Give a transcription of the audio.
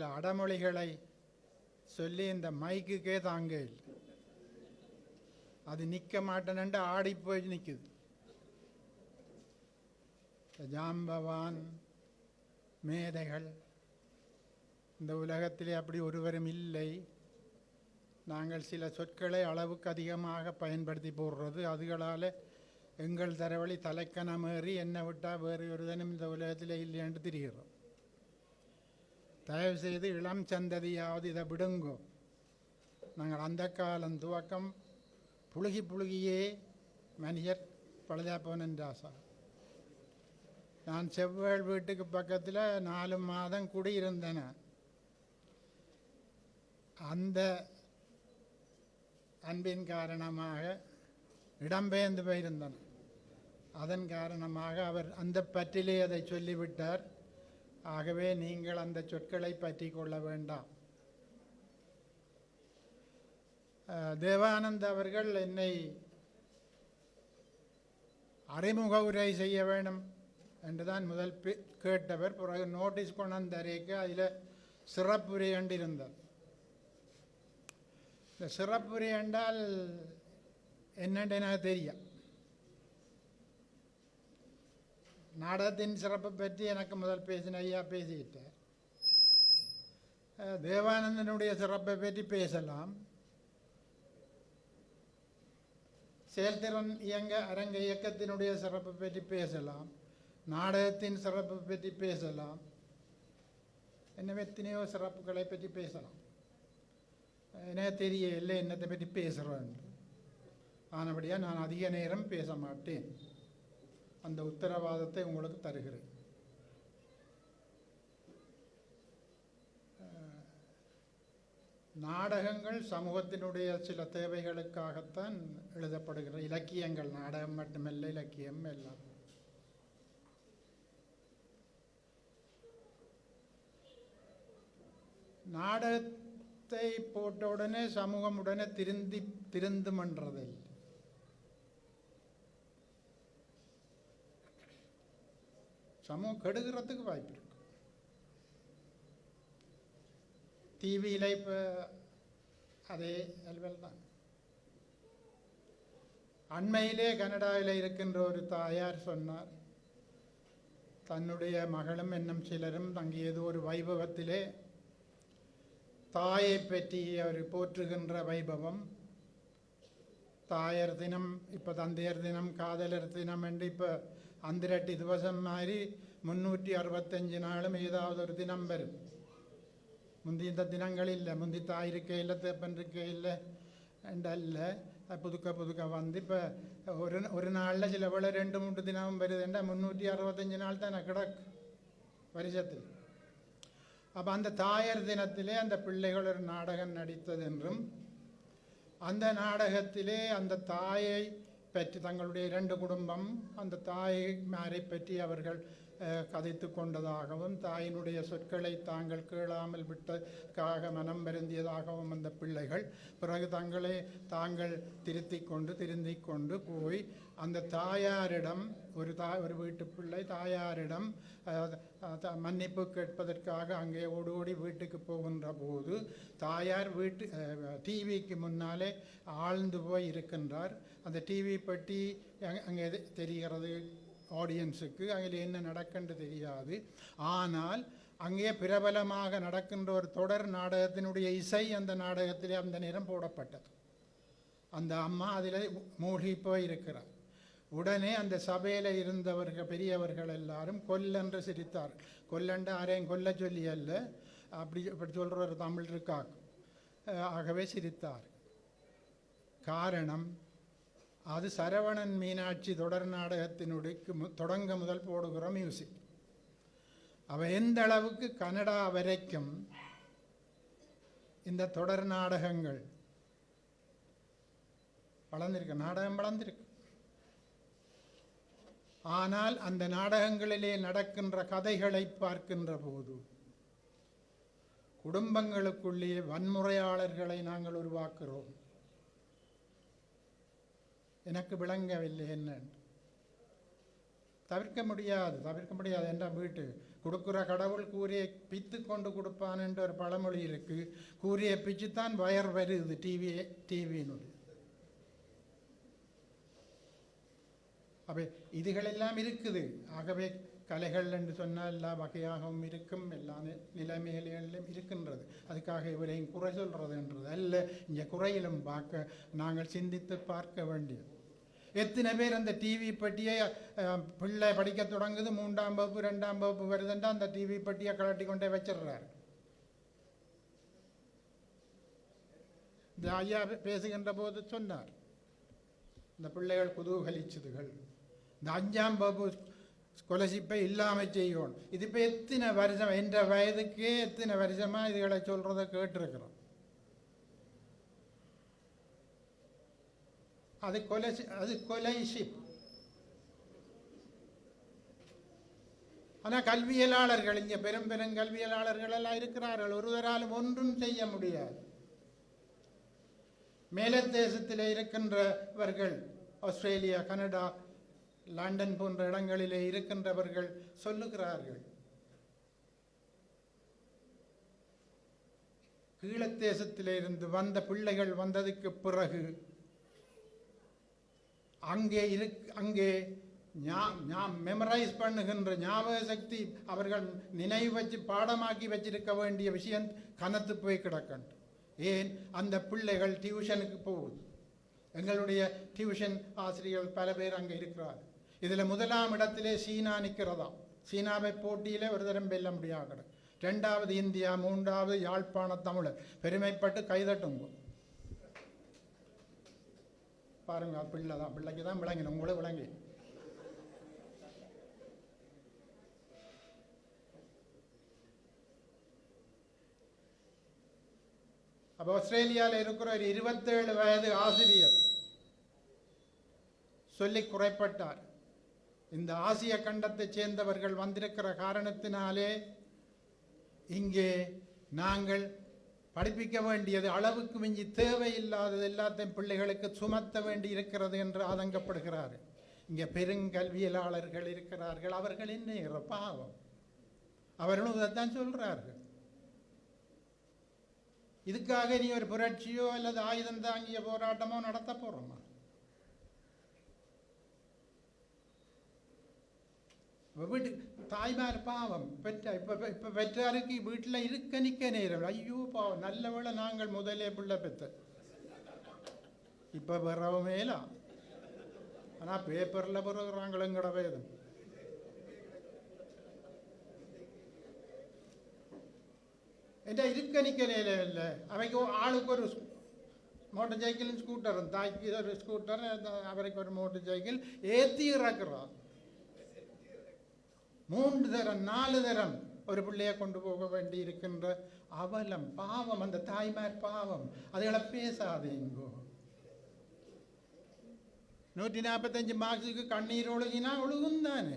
சில அடமொழிகளை சொல்லி இந்த மைக்குக்கே தாங்க இல்லை அது நிற்க மாட்டேன்ட்டு ஆடி போய் நிற்குது ஜாம்பவான் மேதைகள் இந்த உலகத்திலே அப்படி ஒருவரும் இல்லை. நாங்கள் சில சொற்களை அளவுக்கு அதிகமாக பயன்படுத்தி போடுறது அதுகளால் எங்கள் தரவழி தலைக்கணமேறி என்னை விட்டால் வேறு ஒருதனும் இந்த உலகத்தில் இல்லையாண்டு தெரிகிறோம். தயவு செய்து இளம் சந்ததியாவது இதை விடுங்கோ. நாங்கள் அந்த காலம் துவக்கம் புழுகி புழுகியே மனிதர் பழுதாப்பவன் என்றாசா நான் செவ்வாழ் வீட்டுக்கு பக்கத்தில் நாலு மாதம் குடியிருந்தேன். அந்த அன்பின் காரணமாக இடம்பெயர்ந்து போயிருந்தன. அதன் காரணமாக அவர் அந்த பற்றிலே அதை சொல்லிவிட்டார். ஆகவே நீங்கள் அந்த சொற்களை பற்றி கொள்ள வேண்டாம். தேவானந்த் அவர்கள் என்னை அறிமுக உரை செய்ய வேண்டும் என்றுதான் முதல் கேட்டவர். பிறகு நோட்டீஸ் கொண்டு வந்த அறிக்கை அதில் சிறப்புரை என்றிருந்தார் இந்த சிறப்புரை என்றால் என்னென்று எனக்கு தெரியும். நாடகத்தின் சிறப்பை பற்றி எனக்கு முதல் பேசின ஐயா பேசிக்கிட்டார். தேவானந்தனுடைய சிறப்பை பற்றி பேசலாம். செயல்திறன் இயங்க அரங்க இயக்கத்தினுடைய சிறப்பை பற்றி பேசலாம். நாடகத்தின் சிறப்பை பற்றி பேசலாம். என்னவே எத்தனையோ சிறப்புகளை பற்றி பேசலாம். எனக்கு தெரியவில்லை என்னத்தை பற்றி பேசுகிறேன் ஆனபடியாக நான் அதிக நேரம் பேச மாட்டேன். அந்த உத்தரவாதத்தை உங்களுக்கு தருகிறேன். நாடகங்கள் சமூகத்தினுடைய சில தேவைகளுக்காகத்தான் எழுதப்படுகிற இலக்கியங்கள் நாடகம் மட்டுமல்ல இலக்கியம் எல்லாம். நாடகத்தை போட்ட உடனே சமூகம் உடனே திருந்தி திருந்துமன்றதில்லை சமூகம் கெடுகிறதுக்கு வாய்ப்பு இருக்கு. டிவியில் இப்போ அதே அலுவல் தான். அண்மையிலே கனடாவில் இருக்கின்ற ஒரு தாயார் சொன்னார் தன்னுடைய மகளும் என்னும் சிலரும் தங்கியது ஒரு வைபவத்திலே தாயை பற்றி அவர் போற்றுகின்ற வைபவம் தாயர் தினம் இப்போ தந்தையர் தினம் காதலர் தினம் என்று இப்போ அந்திரட்டி திவசம் மாதிரி முன்னூற்றி அறுபத்தஞ்சு நாளும் ஏதாவது ஒரு தினம் வரும். முந்தி இந்த தினங்கள் இல்லை முந்தி தாய் இருக்க இல்லை தேப்பன் இருக்க இல்லை அல்ல புதுக்க புதுக்க வந்து இப்போ ஒரு ஒரு நாளில் சில வேளை ரெண்டு மூன்று தினமும் வருதுண்டா முந்நூற்றி அறுபத்தஞ்சு நாள் தானே கிடக்கு வருஷத்தில். அப்போ அந்த தாயர் தினத்திலே அந்த பிள்ளைகள் ஒரு நாடகம் நடித்தது என்றும் அந்த நாடகத்திலே அந்த தாயை பற்றி தங்களுடைய இரண்டு குடும்பம் அந்த தாய்மாரை பற்றி அவர்கள் கதைத்து கொண்டதாகவும் தாயினுடைய சொற்களை தாங்கள் கேளாமல் விட்டதுக்காக மனம் வருந்தியதாகவும் அந்த பிள்ளைகள் பிறகு தங்களை தாங்கள் திருத்தி கொண்டு திருந்தி கொண்டு போய் அந்த தாயாரிடம் ஒரு தா ஒரு வீட்டு பிள்ளை தாயாரிடம் மன்னிப்பு கேட்பதற்காக அங்கே ஓடி ஓடி வீட்டுக்கு போகின்ற போது தாயார் வீட்டு டிவிக்கு முன்னாலே ஆழ்ந்து போய் இருக்கின்றார். அந்த டிவி பற்றி அங்கே தெரிகிறது. ஆடியன்ஸுக்கு அதில் என்ன நடக்கன்று தெரியாது. ஆனால் அங்கே பிரபலமாக நடக்கின்ற ஒரு தொடர் நாடகத்தினுடைய இசை அந்த நாடகத்திலே அந்த நேரம் போடப்பட்டது. அந்த அம்மா அதில் மூழ்கி போய் இருக்கிறார். உடனே அந்த சபையில் இருந்தவர்கள் பெரியவர்கள் எல்லாரும் கொல்லென்று சிரித்தார். கொல்லண்டு யாரையும் கொல்ல சொல்லி அல்ல. அப்படி இப்படி சொல்கிற ஒரு தமிழ் இருக்கா ஆகவே சிரித்தார். காரணம் அது சரவணன் மீனாட்சி தொடர் நாடகத்தினுடைக்கு தொடங்க முதல் போடுகிற மியூசிக் அவ எந்த அளவுக்கு கனடா வரைக்கும் இந்த தொடர் நாடகங்கள் வளர்ந்திருக்கு நாடகம் வளர்ந்திருக்கு. ஆனால் அந்த நாடகங்களிலே நடக்கின்ற கதைகளை பார்க்கின்ற போது குடும்பங்களுக்குள்ளே வன்முறையாளர்களை நாங்கள் உருவாக்குகிறோம். எனக்கு விளங்கவில்லை என்ன? தவிர்க்க முடியாது தவிர்க்க முடியாது என்ற வீட்டு. கொடுக்குற கடவுள் கூறியை பித்து கொண்டு கொடுப்பான்ன்ற ஒரு பழமொழி இருக்கு. கூரையை பிச்சுத்தான் வயர் வருது டிவி டிவியினுடைய அப்போ இதுகளெல்லாம் இருக்குது. ஆகவே கலைகள் என்று சொன்னால் எல்லா வகையாகவும் இருக்கும் எல்லா நிலைமைகளிலும் இருக்கின்றது. அதுக்காக இவரையும் குறை சொல்கிறதுன்றது அல்ல. இங்கே குறையிலும் பார்க்க நாங்கள் சிந்தித்து பார்க்க வேண்டியது. எத்தனை பேர் அந்த டிவி பெட்டியை பிள்ளை படிக்க தொடங்குது மூன்றாம் வகுப்பு ரெண்டாம் வகுப்பு வருதுன்றா அந்த டிவி பெட்டியை கலட்டி கொண்டே வச்சிடுறாரு. இந்த ஐயா பேசுகின்ற போது சொன்னார் இந்த பிள்ளைகள் குதூகலிச்சதுகள். இந்த அஞ்சாம் வகுப்பு ஸ்காலர்ஷிப்பை இல்லாமல் செய்யணும் இது இப்போ எத்தனை வருஷம் என்ற வயதுக்கே எத்தனை வருஷமாக இதுகளை சொல்கிறத கேட்டிருக்கிறோம். அது கொலை அது கொலைஷிப். ஆனால் கல்வியலாளர்கள் இங்கே பெரும் பெரும் கல்வியலாளர்கள் எல்லாம் இருக்கிறார்கள். ஒருவராலும் ஒன்றும் செய்ய முடியாது. மேலத்தேசத்தில் இருக்கின்றவர்கள் ஆஸ்திரேலியா கனடா லண்டன் போன்ற இடங்களிலே இருக்கின்றவர்கள் சொல்லுகிறார்கள். கீழத்தேசத்திலிருந்து வந்த பிள்ளைகள் வந்ததுக்கு பிறகு அங்கே இரு அங்கே மெமரைஸ் பண்ணுகின்ற ஞாபக சக்தி அவர்கள் நினைவு வச்சு பாடமாக்கி வச்சிருக்க வேண்டிய விஷயம் கனத்து போய் கிடக்கண்டு ஏன்? அந்த பிள்ளைகள் டியூஷனுக்கு போகுது. எங்களுடைய டியூஷன் ஆசிரியர்கள் பல பேர் அங்கே இருக்கிறார்கள். இதில் முதலாம் இடத்திலே சீனா நிற்கிறதா? சீனாவை போட்டியிலே ஒரு தரம் வெல்ல முடியாது ரெண்டாவது இந்தியா மூன்றாவது யாழ்ப்பாண தமிழர். பெருமைப்பட்டு கைதட்டுங்க. பாருங்க பிள்ளை தான். பிள்ளைக்கு தான் விளங்கின உங்களை விளங்கி. அப்போ ஆஸ்திரேலியாவில் இருக்கிற ஒரு இருபத்தேழு வயது ஆசிரியர் சொல்லி குறைப்பட்டார். இந்த ஆசிய கண்டத்தைச் சேர்ந்தவர்கள் வந்திருக்கிற காரணத்தினாலே இங்கே நாங்கள் படிப்பிக்க வேண்டியது அளவுக்கு மிஞ்சி தேவையில்லாதது எல்லாத்தையும் பிள்ளைகளுக்கு சுமத்த வேண்டி இருக்கிறது என்று ஆதங்கப்படுகிறார். இங்கே பெருங்கல்வியலாளர்கள் இருக்கிறார்கள் அவர்கள் என்ன பாவம் அவர்களும் இதைத்தான் சொல்கிறார்கள் இதுக்காக நீ ஒரு புரட்சியோ அல்லது ஆயுதம் தாங்கிய போராட்டமோ நடத்த போகிறோமா வீட்டுக்கு தாய்மார் பாவம் பெற்ற இப்போ இப்போ பெற்றாருக்கு வீட்டில் இருக்க நிற்க நேரம் ஐயோ பாவம் நல்ல வேளை நாங்கள் முதலே பிள்ளை பெற்ற இப்போ பிறவுமேலாம் ஆனால் பேப்பரில் பிறகுறாங்களங்கிற வேதம் എൻ്റെ ഇരിക്കനിക്കലയിലല്ലേ അവയ്ക്ക് ആൾക്കൊരു മോട്ടോർ സൈക്കിളും സ്കൂട്ടറും. താക്കി ഒരു സ്കൂട്ടർ അവരൊക്കെ ഒരു മോട്ടോർ സൈക്കിൾ ഏത്തി ഇറക്കുക மூன்று தரம் நாலு தரம் ஒரு பிள்ளையை கொண்டு போக வேண்டி இருக்கின்ற அவலம் பாவம் அந்த தாய்மார் பாவம் அதுகளை பேசாதீங்கோ நூற்றி நாற்பத்தஞ்சு மார்க்ஸுக்கு கண்ணீர் ஒழுகினா ஒழுகும் தானே